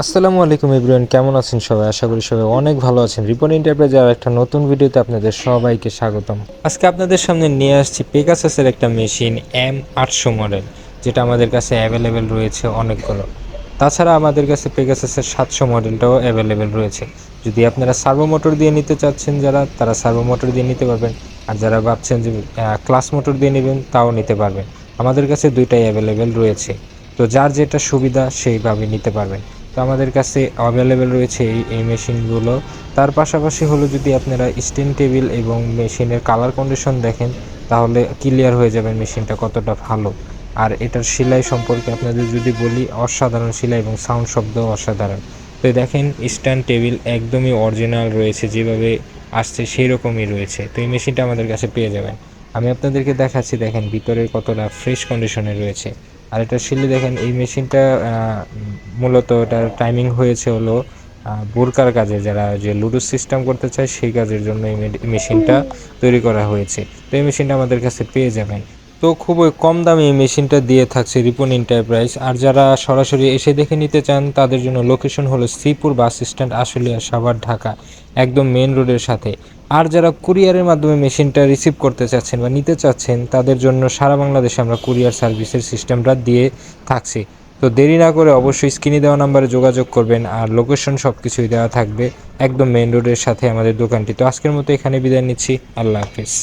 আসসালামু আলাইকুম ইব্রাহিম কেমন আছেন সবাই? আশা করি সবাই অনেক ভালো আছেন। রিপন এন্টারপ্রাইজের একটা নতুন ভিডিওতে আপনাদের সবাইকে স্বাগতম। আজকে আপনাদের সামনে নিয়ে আসছি পেগাসাসের একটা মেশিন এম আটশো মডেল যেটা আমাদের কাছে অ্যাভেলেবেল রয়েছে অনেকগুলো। তাছাড়া আমাদের কাছে পেগাসাসের সাতশো মডেলটাও অ্যাভেলেবেল রয়েছে। যদি আপনারা সার্ভো মোটর দিয়ে নিতে চাচ্ছেন যারা, তারা সার্ভো মোটর দিয়ে নিতে পারবেন। আর যারা ভাবছেন যে ক্লাস মোটর দিয়ে নেবেন, তাও নিতে পারবেন। আমাদের কাছে দুইটাই অ্যাভেলেবেল রয়েছে। তো যার যেটা সুবিধা, সেইভাবে নিতে পারবেন। তো আমাদের কাছে অ্যাভেলেবেল রয়েছে এই এই মেশিনগুলো। তার পাশাপাশি হলো যদি আপনারা স্টেন টেবিল এবং মেশিনের কালার কন্ডিশন দেখেন, তাহলে ক্লিয়ার হয়ে যাবে মেশিনটা কতটা ভালো। আর এটার সেলাই সম্পর্কে আপনাদের যদি বলি, অসাধারণ সেলাই এবং সাউন্ড শব্দ অসাধারণ। তো দেখেন স্ট্যান্ড টেবিল একদমই অরিজিনাল রয়েছে, যেভাবে আসছে সেই রকমই রয়েছে। তো এই মেশিনটা আমাদের কাছে পেয়ে যাবেন। আমি আপনাদেরকে দেখাচ্ছি দেখেন ভিতরে কতটা ফ্রেশ কন্ডিশনে রয়েছে। আর এটা শিলে দেখেন এই মেশিনটা মূলত এটার টাইমিং হয়েছে হলো বোরকার কাজে। যারা যে লুডো সিস্টেম করতে চায় সেই কাজের জন্য এই মেশিনটা তৈরি করা হয়েছে। তো এই মেশিনটা আমাদের কাছে পেয়ে যাবেন। তো খুবই কম দামে এই মেশিনটা দিয়ে থাকছে রিপন এন্টারপ্রাইজ। আর যারা সরাসরি এসে দেখে নিতে চান, তাদের জন্য লোকেশন হলো শ্রীপুর বাস স্ট্যান্ড, আশুলিয়া, সাভার, ঢাকা, একদম মেন রোডের সাথে। আর যারা কুরিয়ারের মাধ্যমে মেশিনটা রিসিভ করতে চাচ্ছেন বা নিতে চাচ্ছেন, তাদের জন্য সারা বাংলাদেশে আমরা কুরিয়ার সার্ভিসের সিস্টেমটা দিয়ে থাকছি। তো দেরি না করে অবশ্যই স্ক্রিনে দেওয়া নাম্বারে যোগাযোগ করবেন আর লোকেশন সব কিছুই দেওয়া থাকবে একদম মেন রোডের সাথে আমাদের দোকানটি। তো আজকের মতো এখানে বিদায় নিচ্ছি। আল্লাহ হাফিজ।